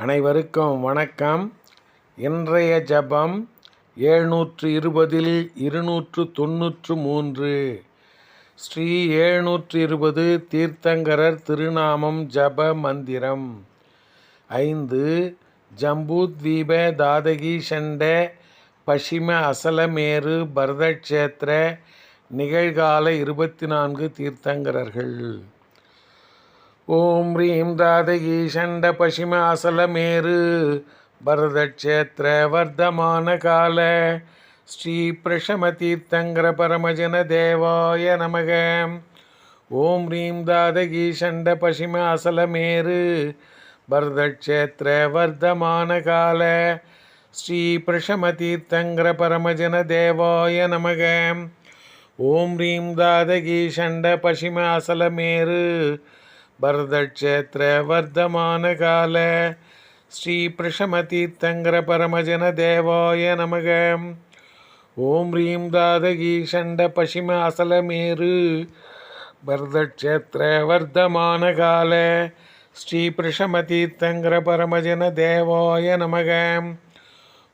அனைவருக்கும் வணக்கம். இன்றைய ஜபம் ஏழ்நூற்று இருபதில் இருநூற்று தொன்னூற்று மூன்று. ஸ்ரீ ஏழ்நூற்று இருபது தீர்த்தங்கரர் திருநாமம் ஜப மந்திரம். ஐந்து ஜம்பூத்வீப தாதகி சண்ட பஷிம அசலமேரு பரதக்ஷேத்திர நிகழ்கால இருபத்தி நான்கு தீர்த்தங்கரர்கள். ஓம் ரீம் தாதகி சண்ட பசிமாசலமேரு பரதக்ஷேத்திர வர்த்தமான கால. ஸ்ரீ பிரஷம தீர்த்தங்கர பரமஜன தேவாய நமக. ஓம் ரீம் தாதகி சண்ட பசிமாசலமேரு பரதக்ஷேத்திர வர்த்தமான கால. ஸ்ரீ பிரஷம தீர்த்தங்கர பரமஜன தேவாய நமக. ஓம் ரீம் தாதகி சண்ட பசிமாசலமேரு அசலமேரு பரதக்ஷேத்திர வர்த்தமான கால ஸ்ரீ பிரஷமதீர்த்தங்கர பரமஜன தேவாய நமக. ஓம் ரீம் தாதகி ஷண்ட பஷிம அசலமேரு பரதக்ஷேத்திர வர்த்தமான கால ஸ்ரீ பிரஷமதீர்த்தங்கர பரமஜன தேவாய நமக.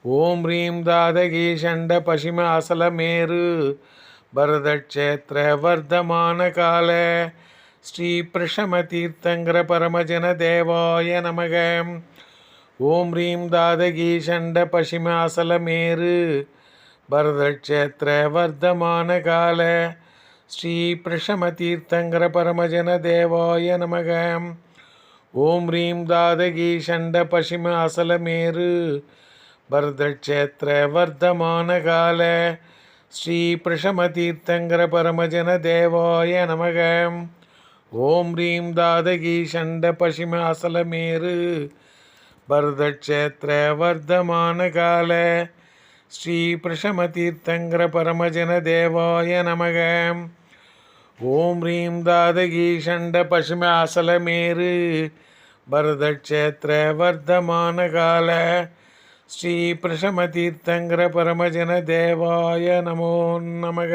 ஓம் ரீம் தாதகி ஷண்ட பஷிம அசலமேரு ஸ்ரீ பிரஷம தீர்த்தங்கர பரமஜன தேவாய நமக. ஓம் ரீம் தாதகீ சண்ட பசிமாசலமேரு பரதக்ஷேத்திர வர்த்தமான கால. ஸ்ரீ பிரஷம தீர்த்தங்கர பரமஜன தேவாய நமக. ஓம் ரீம் தாதகீ சண்ட பசிமாசலமேரு பரதக்ஷேத்திர வர்த்தமான கால. ஸ்ரீ பிரஷம தீர்த்தங்கர பரமஜன தேவாய நமகம் ஓம் ரீம் தாதகி சண்ட பஷிம பரதக்ஷேத்திர வர்த்தமான கால. ஸ்ரீ பிரஷம தீர்த்தங்கர பரமஜன தேவாய நமக. ஓம் ரீம் தாதகி சண்ட பஷிம பரதக்ஷேத்திர வர்த்தமான கால. ஸ்ரீ பிரஷம தீர்த்தங்கர பரமஜன தேவாய நமோ நமக.